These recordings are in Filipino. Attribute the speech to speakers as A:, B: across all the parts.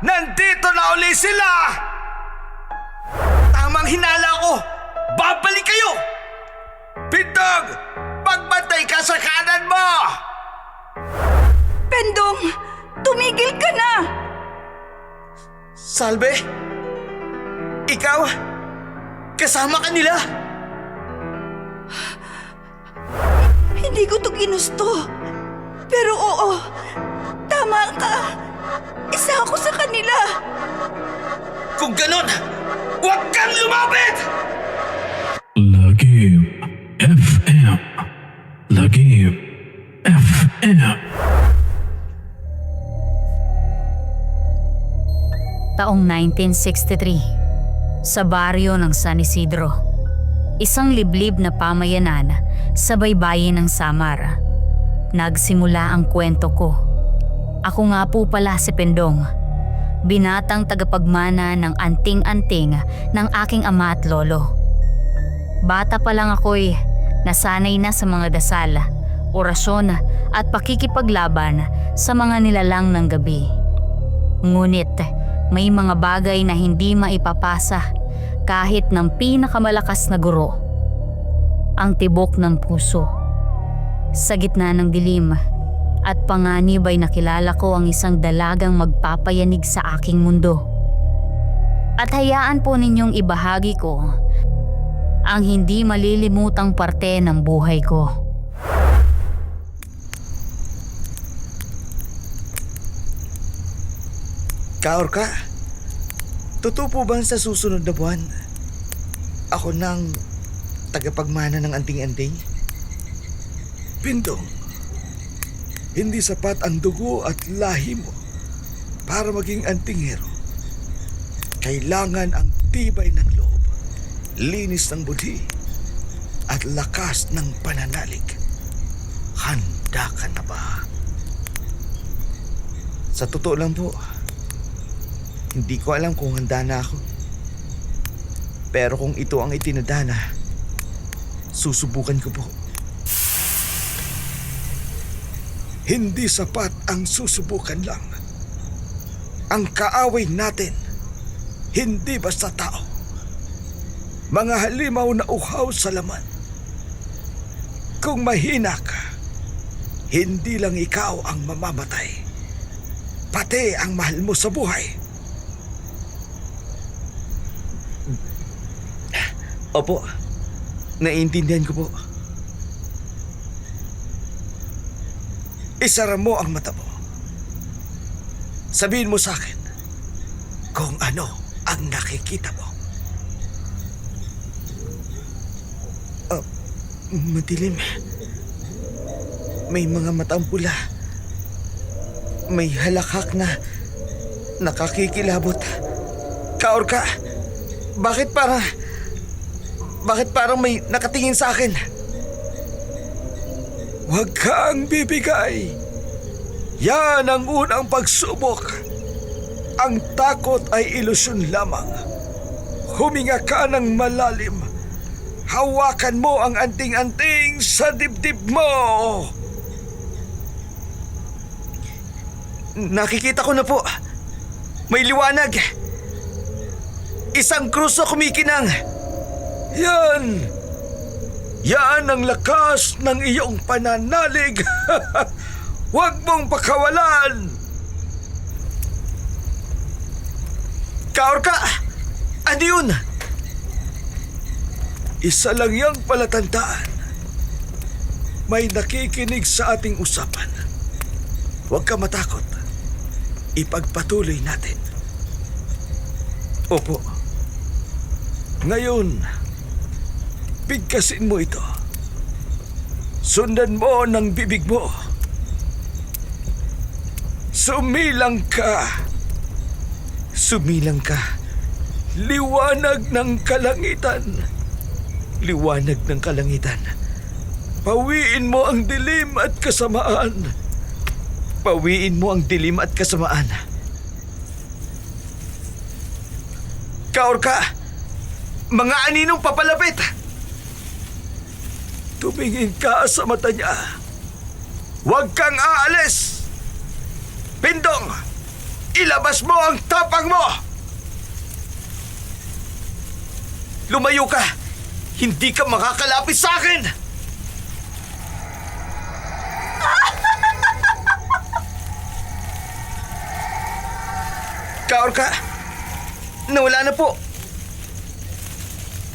A: Nandito na uli sila! Tamang hinala ko! Babalik kayo! Pindong! Pagbantay ka sa kanan mo!
B: Pendong, tumigil ka na!
A: Salve? Ikaw? Kasama ka nila?
B: Hindi ko to ginusto. Pero oo, tama ka. Isa ako sa kanila.
A: Kung ganon, huwag kang lumapit!
C: Lagim FM. Lagim FM.
D: Taong 1963, sa baryo ng San Isidro, isang liblib na pamayanan sa baybayin ng Samar. Nagsimula ang kwento ko. Ako nga po pala si Pendong, binatang tagapagmana ng anting-anting ng aking ama at lolo. Bata pa lang ako'y nasanay na sa mga dasal, orasyon at pakikipaglaban sa mga nilalang ng gabi. Ngunit may mga bagay na hindi maipapasa kahit ng pinakamalakas na guro. Ang tibok ng puso. Sa gitna ng dilim at panganib ay nakilala ko ang isang dalagang magpapayanig sa aking mundo. At hayaan po ninyong ibahagi ko ang hindi malilimutang parte ng buhay ko.
A: Kaor ka? Totoo po bang sa susunod na buwan? Ako nang tagapagmana ng anting-anting? Pindong, hindi sapat ang dugo at lahi mo para maging antinghero. Kailangan ang tibay ng loob, linis ng budhi, at lakas ng pananalig. Handa ka na ba? Sa totoo lang po, hindi ko alam kung handa na ako. Pero kung ito ang itinadana, susubukan ko po. Hindi sapat ang susubukan lang. Ang kaaway natin, hindi basta tao. Mga halimaw na uhaw sa laman. Kung mahina ka, hindi lang ikaw ang mamamatay. Pati ang mahal mo sa buhay. Opo, naiintindihan ko po. Isara mo ang mata mo. Sabihin mo sa akin kung ano ang nakikita mo. Ah, madilim. May mga matang pula. May halakhak na nakakikilabot. Kaor ka, bakit para... Bakit parang may nakatingin sa akin? Huwag kang bibigay. Yan ang unang pagsubok. Ang takot ay ilusyon lamang. Huminga ka ng malalim. Hawakan mo ang anting-anting sa dibdib mo. Nakikita ko na po. May liwanag. Isang krus na kumikinang. Yan! Yan ang lakas ng iyong pananalig. Huwag mong pakawalan. Kaor ka! Ano yun? Isa lang yung palatandaan. May nakikinig sa ating usapan. Huwag ka matakot. Ipagpatuloy natin. Opo. Ngayon, bigkasin mo ito. Sundan mo ng bibig mo. Sumilang ka. Sumilang ka. Liwanag ng kalangitan. Liwanag ng kalangitan. Pawiin mo ang dilim at kasamaan. Pawiin mo ang dilim at kasamaan. Kaor ka! Mga aninong papalapit! Tumingin ka sa mata niya. Huwag kang aalis! Pindong! Ilabas! Mo ang tapang mo! Lumayo ka! Hindi ka makakalapit sa akin! Kaor ka! Nawala na po!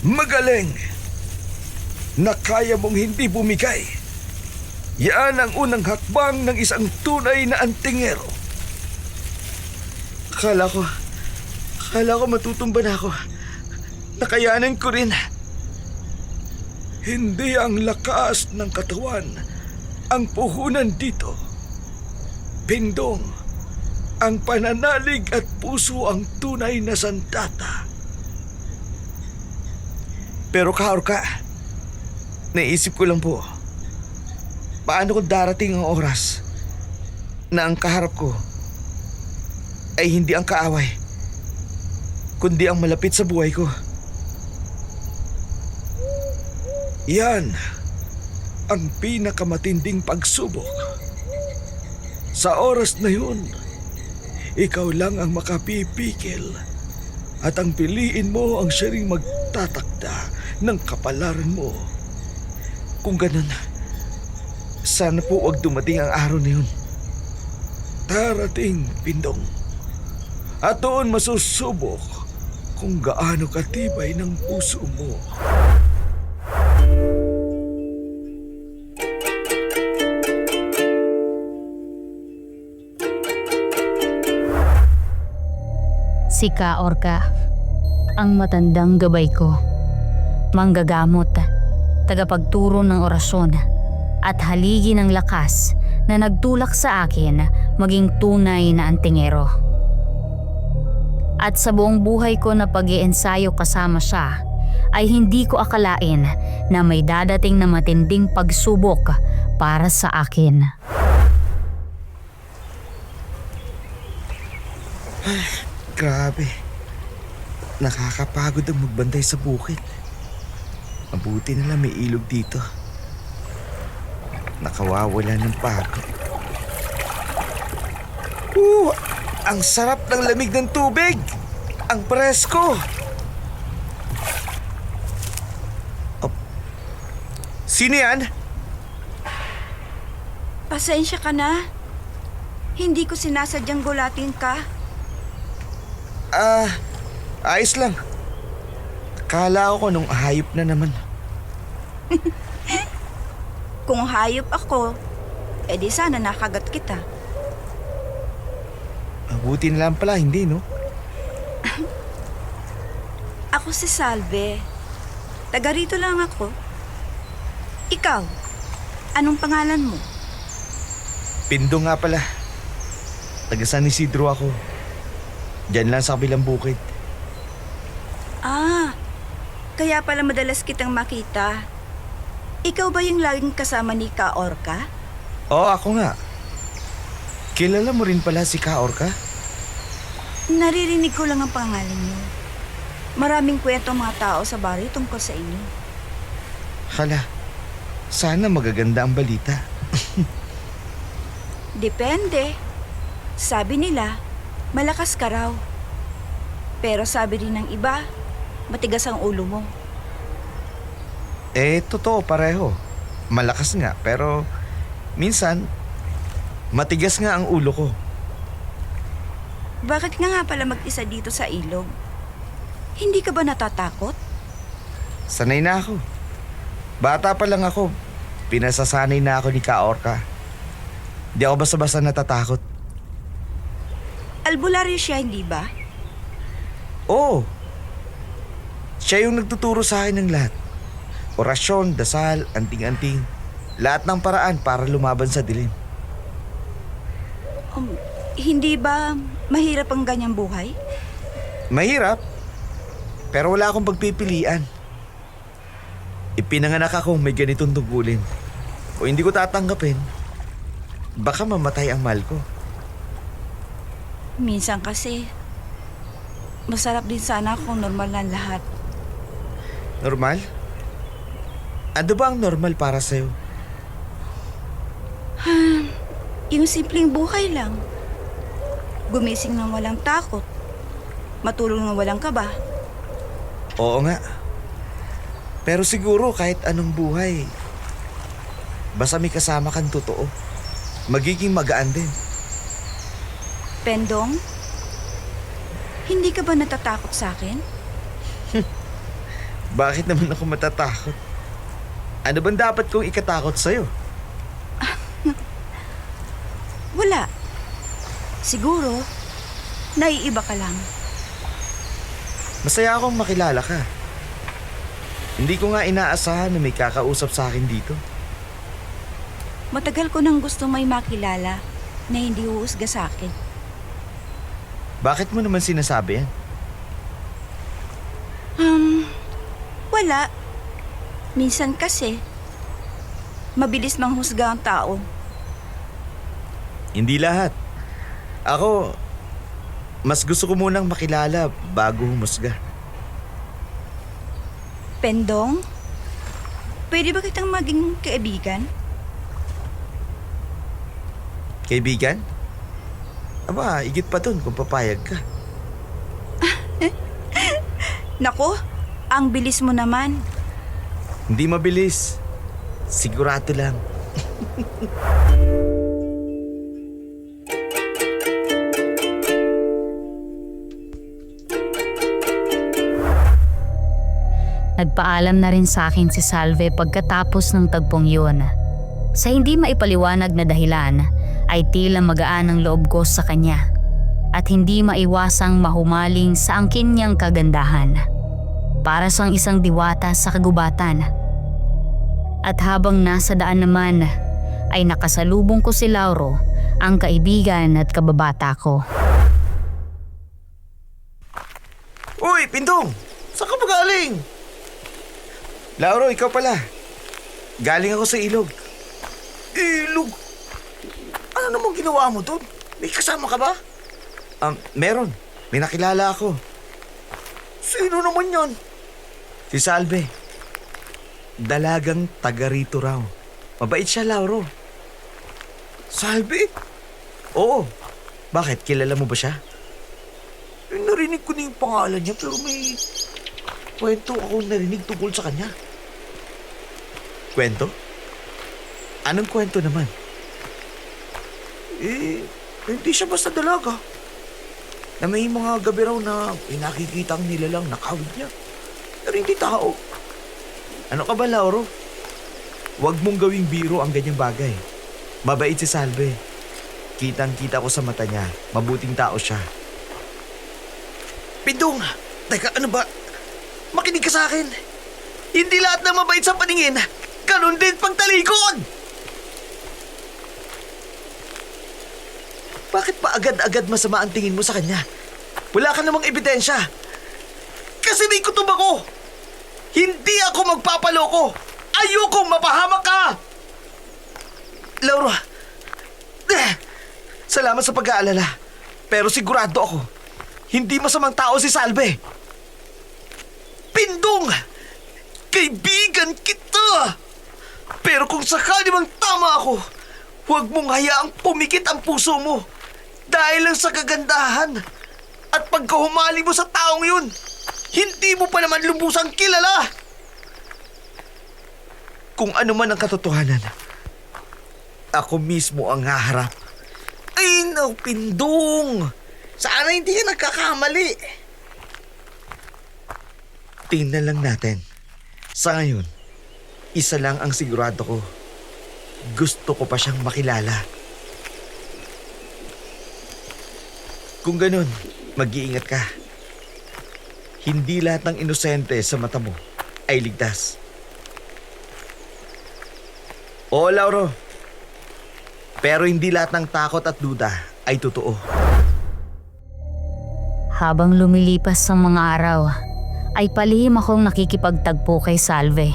A: Magaling! Na kaya mong hindi bumigay. Yan ang unang hakbang ng isang tunay na antingero. Kala ko, kala ko matutumba na ako. Nakayanan ko rin. Hindi ang lakas ng katawan ang puhunan dito. Pindong, ang pananalig at puso ang tunay na sandata. Pero kaor ka, naisip ko lang po, paano kung darating ang oras na ang kaharap ko ay hindi ang kaaway, kundi ang malapit sa buhay ko. Yan ang pinakamatinding pagsubok. Sa oras na yun, ikaw lang ang makapipikil at ang piliin mo ang siya magtatakda ng kapalaran mo. Kung ganun, sana po wag dumating ang araw na yun. Darating, Pindong. At doon masusubok kung gaano katibay ng puso mo.
D: Si Kaorka, ang matandang gabay ko. Manggagamot, tagapagturo ng orasyon, at haligi ng lakas na nagtulak sa akin maging tunay na antingero. At sa buong buhay ko na pag ensayo kasama siya, ay hindi ko akalain na may dadating na matinding pagsubok para sa akin.
A: Grabe. Nakakapagod ang magbantay sa bukid. Mabuti na lang may ilog dito. Nakawawala ng pagod. Uh, ang sarap ng lamig ng tubig. Ang presko. Oh. Sino yan?
B: Pasensya ka na. Hindi ko sinasadyang gulatin ka.
A: Ah, ayos lang. Kala ko nung hayop na naman.
B: Kung hayop ako, edi sana nakagat kita.
A: Mabuti na lang pala, hindi no?
B: Ako si Salve. Taga rito lang ako. Ikaw, anong pangalan mo?
A: Pindo nga pala. Taga San Isidro ako. Diyan lang sa kabilang bukid.
B: Ah, kaya pala madalas kitang makita. Ikaw ba yung laging kasama ni Ka Orca?
A: Oo, ako nga. Kilala mo rin pala si Kaorka?
B: Naririnig ko lang ang pangalan niyo. Maraming kwento mga tao sa baryo tungkol sa inyo.
A: Hala, sana magaganda ang balita.
B: Depende. Sabi nila, malakas ka raw. Pero sabi din ng iba, matigas ang ulo mo.
A: Eh, totoo pareho. Malakas nga, pero minsan, matigas nga ang ulo ko.
B: Bakit nga nga pala mag-isa dito sa ilog? Hindi ka ba natatakot?
A: Sanay na ako. Bata pa lang ako, pinasasanay na ako ni Kaorka. Di ako basta-basta natatakot.
B: Albularyo siya, hindi ba?
A: Oo. Siya yung nagtuturo sa akin ng lahat. Orasyon, dasal, anting-anting. Lahat ng paraan para lumaban sa dilim.
B: Um, hindi ba mahirap ang ganyang buhay?
A: Mahirap. Pero wala akong pagpipilian. Ipinanganak akong may ganitong tungkulin. O hindi ko tatanggapin, baka mamatay ang mahal ko.
B: Minsan kasi, masarap din sana kung normal na lahat.
A: Normal? Ano ba ang normal para sa'yo?
B: Yung simpleng buhay lang. Gumising ng walang takot. Matulog ng walang kaba.
A: Oo nga. Pero siguro kahit anong buhay, basta may kasama kang totoo, magiging magaan din.
B: Pendong, hindi ka ba natatakot sa akin?
A: Bakit naman ako matatakot? Ano bang dapat kong ikatakot sa'yo?
B: Wala. Siguro, naiiba ka lang.
A: Masaya akong makilala ka. Hindi ko nga inaasahan na may kakausap sa akin dito.
B: Matagal ko nang gusto may makilala na hindi huusga sa akin.
A: Bakit mo naman sinasabi yan?
B: Hmm, wala. Minsan kasi, mabilis manghusga ang tao.
A: Hindi lahat. Ako, mas gusto ko munang makilala bago humusga.
B: Pendong, pwede ba kitang maging kaibigan?
A: Kaibigan? Aba, igit pa dun kung papayag ka.
B: Nako, ang bilis mo naman.
A: Hindi mabilis. Sigurado lang.
D: Nagpaalam na rin sa akin si Salve pagkatapos ng tagpong yun. Sa hindi maipaliwanag na dahilan, ay tila magaan ang loob ko sa kanya at hindi maiwasang mahumaling sa angkin niyang kagandahan. Para sang isang diwata sa kagubatan. At habang nasa daan naman, ay nakasalubong ko si Lauro, ang kaibigan at kababata ko.
A: Uy, Pindong! Saan ka ba galing? Lauro, ikaw pala. Galing ako sa ilog. Ilog? Ano namang ginawa mo doon? May kasama ka ba? Um, meron. May nakilala ako. Sino naman yon? Si Salve. Dalagang taga rito raw. Mabait siya, Lauro. Salve? Oo. Bakit? Kilala mo ba siya? Eh, narinig ko na yung pangalan niya pero may kwento ako narinig tungkol sa kanya. Kwento? Anong kwento naman? Eh, hindi siya basta dalaga. Na may mga gabi raw na pinakikita ang nilalang nakawid niya. Pero hindi tao. Ano ka ba, Lauro? Huwag mong gawing biro ang ganyang bagay. Mabait si Salve. Kitang-kita ko sa mata niya. Mabuting tao siya. Pindong! Teka, ano ba? Makinig ka sa akin. Hindi lahat na mabait sa paningin. Ganon din pagtalikod! Bakit pa agad-agad masama ang tingin mo sa kanya? Wala ka namang ebidensya. Kasi may kutob ako. Hindi ako magpapaloko. Ayokong mapahamak ka! Laura, eh, salamat sa pag-aalala. Pero sigurado ako, hindi masamang tao si Salve. Pindong! Kaibigan kita! Pero kung sakali mang tama ako, huwag mong hayaang pumikit ang puso mo dahil lang sa kagandahan at pagkahumali mo sa taong yun, hindi mo pa naman lubusang kilala. Kung ano man ang katotohanan, ako mismo ang haharap. Ay, Pindong! Sana hindi ka nagkakamali. Tingnan lang natin. Sa ngayon, isa lang ang sigurado ko. Gusto ko pa siyang makilala. Kung ganun, mag-iingat ka. Hindi lahat ng inosente sa mata mo ay ligtas. Oo, Lauro. Pero hindi lahat ng takot at duda ay totoo.
D: Habang lumilipas ang mga araw, ay palihim akong nakikipagtagpo kay Salve.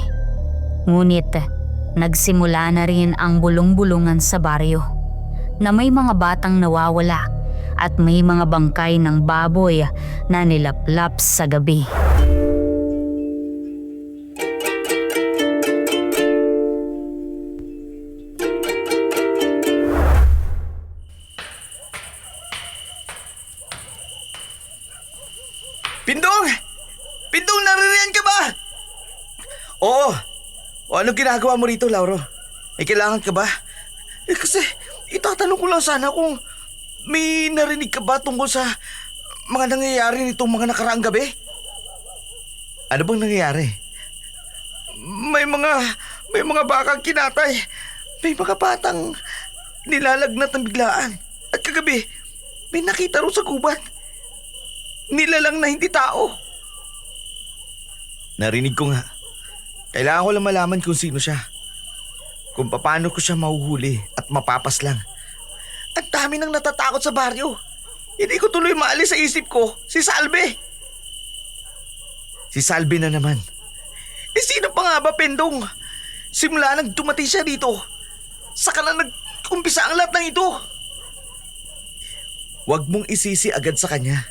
D: Ngunit, nagsimula na rin ang bulong-bulungan sa baryo na may mga batang nawawala at may mga bangkay ng baboy na nilaplap sa gabi.
A: Pindong! Pindong, naririyan ka ba? Oo. O anong ginagawa mo rito, Lauro? May kailangan ka ba? Eh kasi, itatanong ko lang sana kung may narinig ka ba tungkol sa mga nangyayari nitong mga nakaraang gabi? Ano bang nangyayari? May mga, may mga bakang kinatay. May mga batang nilalagnat ng biglaan. At kagabi, may nakita ro sa gubat. Nilalang na hindi tao. Narinig ko nga. Kailangan ko lang malaman kung sino siya. Kung paano ko siya mahuhuli at mapapas lang. Dami nang natatakot sa baryo. Hindi ko tuloy maalis sa isip ko si Salve. Si Salve na naman. Eh sino pa nga ba, Pendong? Simula nang dumating siya dito, saka na nag-umpisa ang lahat ng ito. Huwag mong isisi agad sa kanya.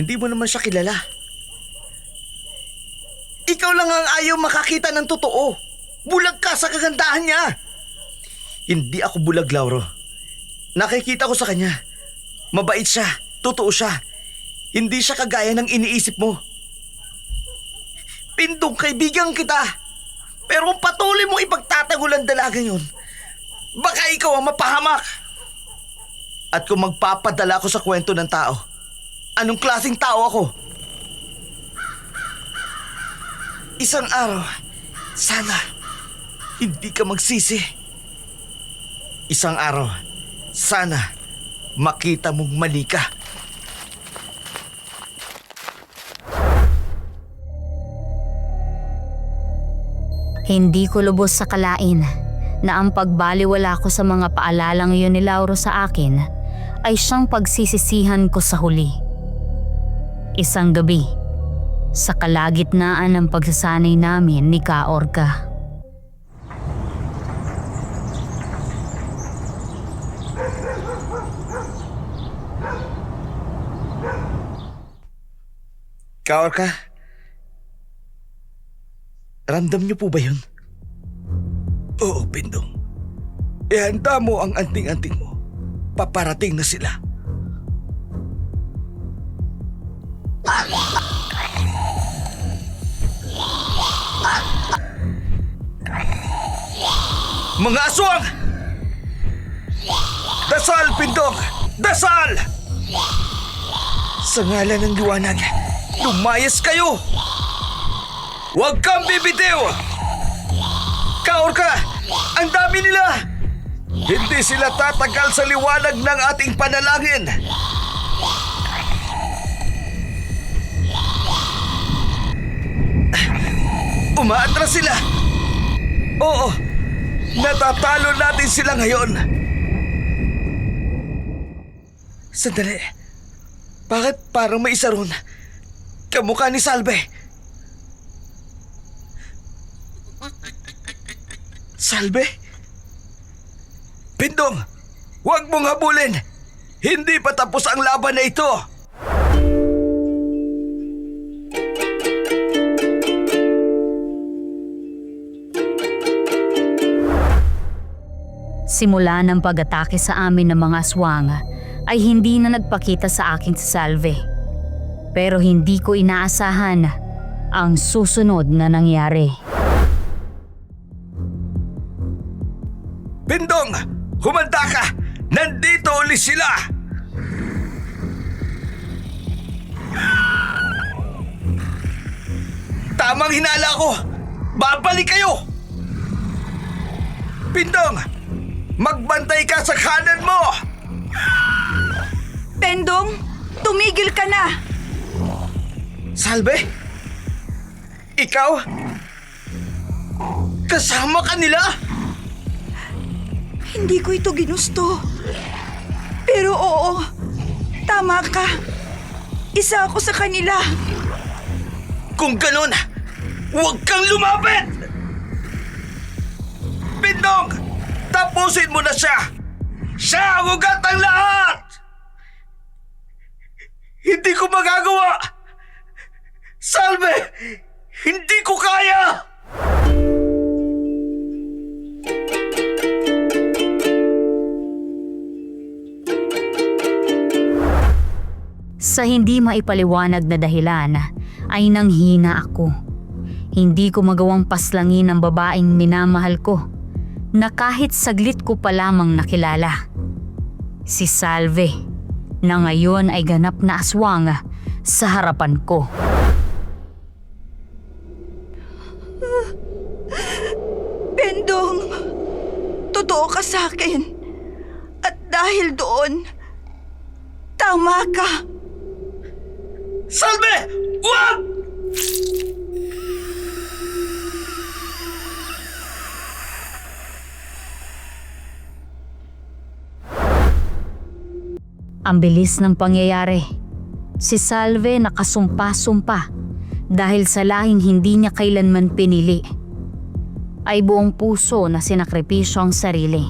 A: Hindi mo naman siya kilala. Ikaw lang ang ayaw makakita ng totoo. Bulag ka sa kagandahan niya. Hindi ako bulag, Lauro. Nakikita ko sa kanya. Mabait siya. Totoo siya. Hindi siya kagaya ng iniisip mo. Pindong kaibigan kita. Pero kung patuloy mo ipagtatanggol ang dalaga yun, baka ikaw ang mapahamak. At kung magpapadala ako sa kwento ng tao, anong klaseng tao ako? Isang araw, sana, hindi ka magsisi. Isang araw, sana, makita mong mali ka.
D: Hindi ko lubos sa kalain na ang pagbaliwala ko sa mga paalalang yun ni Lauro sa akin ay siyang pagsisisihan ko sa huli. Isang gabi, sa kalagitnaan ng pagsasanay namin ni Kaorka.
A: Kaor ka? Ramdam niyo po ba yun? Oo, Pindong. Ihanda mo ang anting-anting mo. Paparating na sila. Mga aswang! Dasal, Pindong! Dasal! Sa ngalan ng liwanag, lumayas kayo! Huwag kang bibitiw! Kaor ka! Ang dami nila! Hindi sila tatagal sa liwanag ng ating panalangin! Umaatras sila! Oo! Natatalo natin sila ngayon! Sandali. Bakit parang may isa ron? Kamukha ni Salve. Salve? Pindong, huwag mong habulin. Hindi pa tapos ang laban na ito.
D: Simula ng pag-atake sa amin ng mga aswang ay hindi na nagpakita sa akin si Salve. Pero hindi ko inaasahan ang susunod na nangyari.
A: Pindong, humanda ka. Nandito ulit sila. Tamang hinala ko. Babalik kayo. Pindong, magbantay ka sa kanan mo.
B: Pendong, tumigil ka na!
A: Salve? Ikaw? Kasama ka nila?
B: Hindi ko ito ginusto. Pero oo, tama ka. Isa ako sa kanila.
A: Kung ganun, huwag kang lumapit! Pindong, tapusin mo na siya! Siya ang ugat ng lahat! Hindi ko magagawa! Salve! Hindi ko kaya!
D: Sa hindi maipaliwanag na dahilan ay nanghina ako. Hindi ko magawang paslangin ang babaeng minamahal ko na kahit saglit ko pa lamang nakilala. Si Salve na ngayon ay ganap na aswang sa harapan ko.
B: Bendong, totoo ka sa akin. At dahil doon, tama ka.
A: Salve! Wag!
D: Ang bilis ng pangyayari. Si Salve nakasumpa-sumpa dahil sa lahing hindi niya kailanman pinili. Ay buong puso na sinakripisyo ang sarili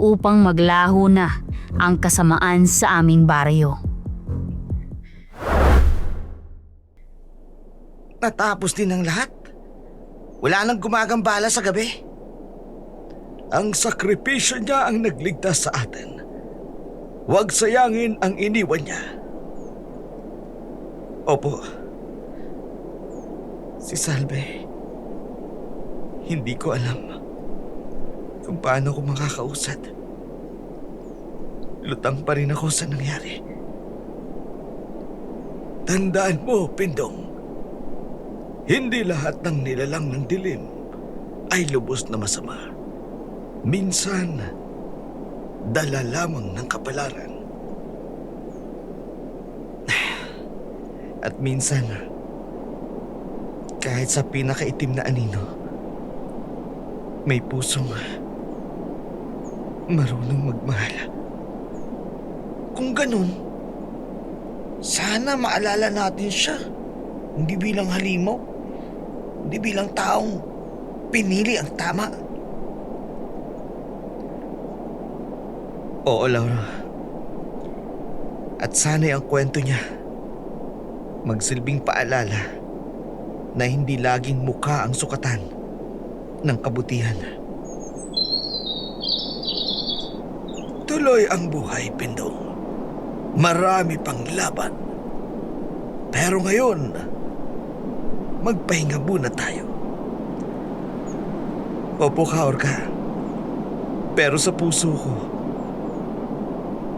D: upang maglaho na ang kasamaan sa aming baryo.
A: Natapos din ang lahat. Wala nang gumagambala sa gabi. Ang sakripisyo niya ang nagligtas sa atin. Huwag sayangin ang iniwan niya. Opo. Si Salve. Hindi ko alam kung paano ko makakausad. Lutang pa rin ako sa nangyari. Tandaan mo, Pindong. Hindi lahat ng nilalang ng dilim ay lubos na masama. Minsan, dala lamang ng kapalaran. At minsan, kahit sa pinakaitim na anino, may pusong marunong magmahal. Kung ganun, sana maalala natin siya. Hindi bilang halimaw, hindi bilang taong pinili ang tama. Oo, Laura. At sana'y ang kwento niya magsilbing paalala na hindi laging mukha ang sukatan ng kabutihan. Tuloy ang buhay, Pindong. Marami pang laban. Pero ngayon, magpahinga muna tayo. Opo ka, Orca. Pero sa puso ko,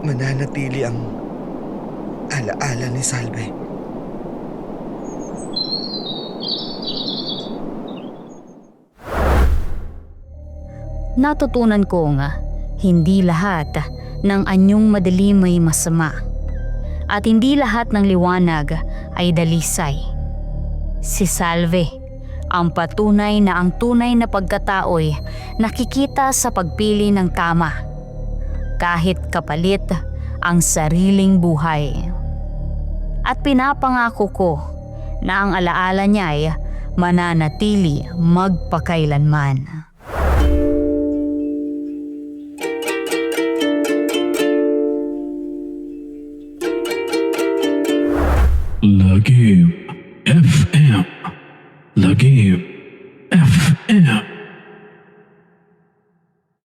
A: mananatili ang alaala ni Salve.
D: Natutunan ko nga, hindi lahat ng anyong madilim ay masama. At hindi lahat ng liwanag ay dalisay. Si Salve, ang patunay na ang tunay na pagkatao'y nakikita sa pagpili ng tama. Kahit kapalit ang sariling buhay. At pinapangako ko na ang alaala niya ay mananatili magpakailanman.
C: Lagim FM.